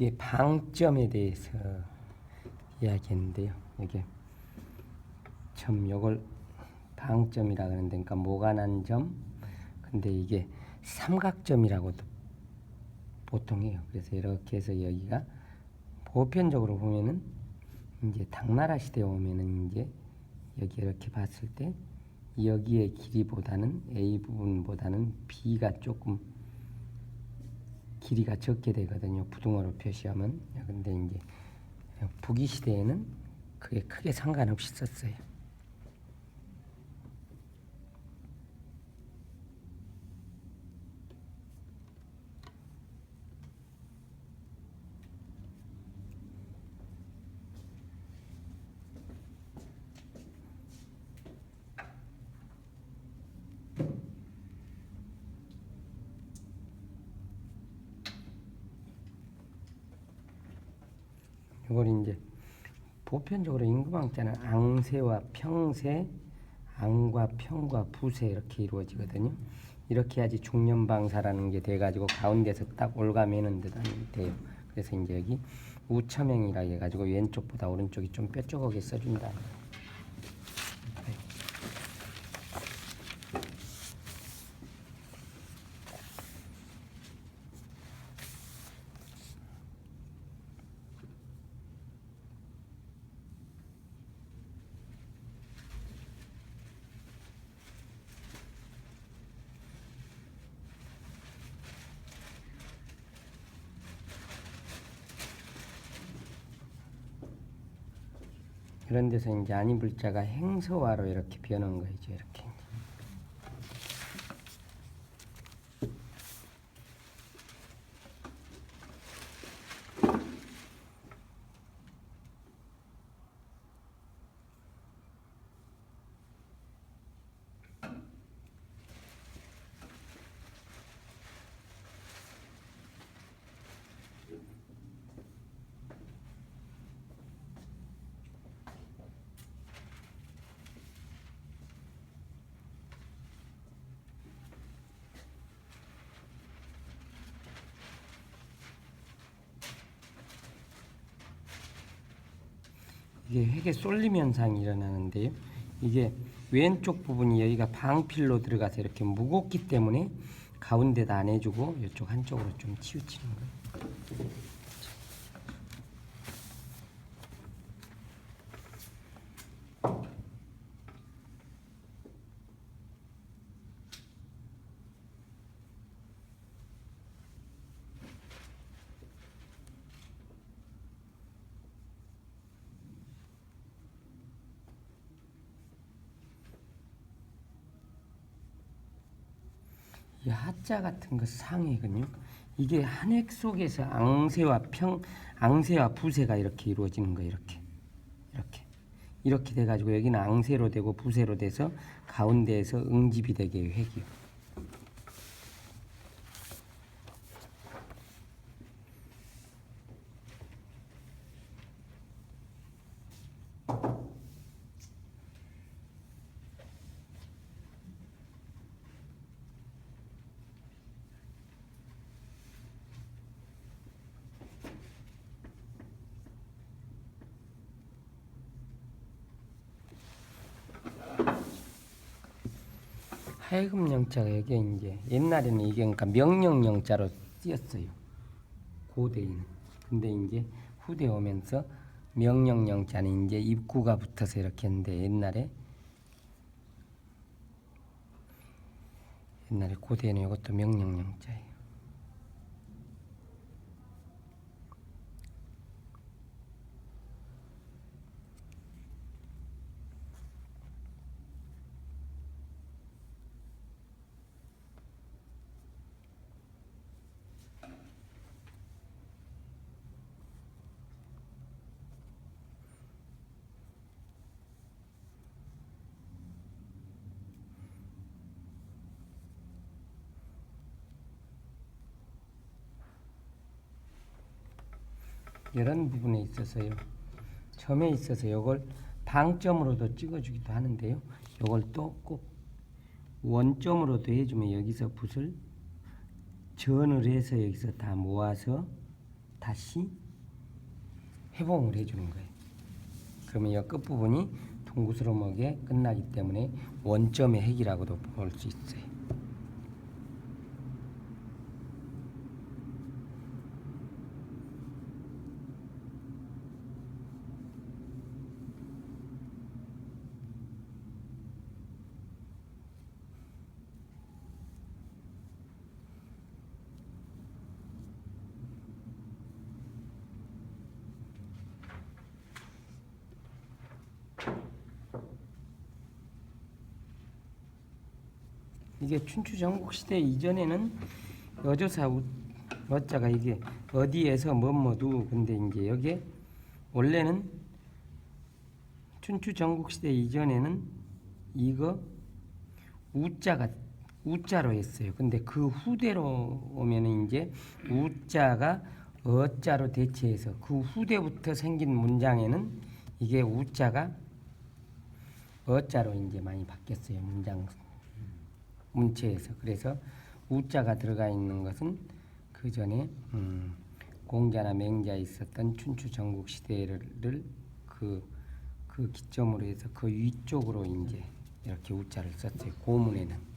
이게 방점에 대해서 이야기했는데요. 이게 점 요걸 방점이라 그러는데 그러니까 모관한 점 근데 이게 삼각점이라고도 보통 해요. 그래서 이렇게 해서 여기가 보편적으로 보면은 이제 당나라 시대에 오면은 이제 여기 이렇게 봤을 때 여기의 길이보다는 A 부분보다는 B가 조금 길이가 적게 되거든요. 부등호로 표시하면. 근데 이제 북위 시대에는 그게 크게 상관없이 썼어요. 이걸 이제 보편적으로 임금왕자는 앙세와 평세, 앙과 평과 부세 이렇게 이루어지거든요. 이렇게 해야지 중년방사라는 게 돼가지고 가운데서 딱 올가매는 듯 돼요. 그래서 이제 여기 우처명이라 해가지고 왼쪽보다 오른쪽이 좀 뾰족하게 써준다. 이런 데서 이제 아니불자가 행서화로 이렇게 변한 거죠. 이렇게. 이게 회계 쏠림 현상이 일어나는데요. 이게 왼쪽 부분이 여기가 방필로 들어가서 이렇게 무겁기 때문에 가운데다 안 해주고 이쪽 한쪽으로 좀 치우치는 거예요. 이 하자 같은 거 상이거든요. 이게 한획 속에서 앙세와 평, 앙세와 부세가 이렇게 이루어지는 거예요. 이렇게, 이렇게, 이렇게 돼가지고 여기는 앙세로 되고 부세로 돼서 가운데에서 응집이 되게 획이요. 하여금 영자가 여기 이제 옛날에는 이게 그러니까 명령 영자로 쓰였어요. 고대인. 근데 이제 후대 오면서 명령 영자는 이제 입구가 붙어서 이렇게 했는데 옛날에 옛날에 고대에는 이것도 명령 영자예요. 이런 부분에 있어서요. 점에 있어서 이걸 방점으로도 찍어주기도 하는데요. 이걸 또 꼭 원점으로도 해주면 여기서 붓을 전을 해서 여기서 다 모아서 다시 회복을 해주는 거예요. 그러면 이 끝부분이 동구스러먹에 끝나기 때문에 원점의 핵이라고도 볼 수 있어요. 이게 춘추 전국 시대 이전에는 여조사 우- 어자가 이게 어디에서 뭐뭐도 근데 이제 여기에 원래는 춘추 전국 시대 이전에는 이거 우자가 우자로 했어요. 근데 그 후대로 오면은 이제 우자가 어자로 대체해서 그 후대부터 생긴 문장에는 이게 우자가 어자로 이제 많이 바뀌었어요. 문장 문체에서. 그래서 우자가 들어가 있는 것은 그 전에 음, 공자나 맹자 있었던 춘추 전국 시대를 그, 그 기점으로 해서 그 위쪽으로 이제 이렇게 우자를 썼어요. 고문에는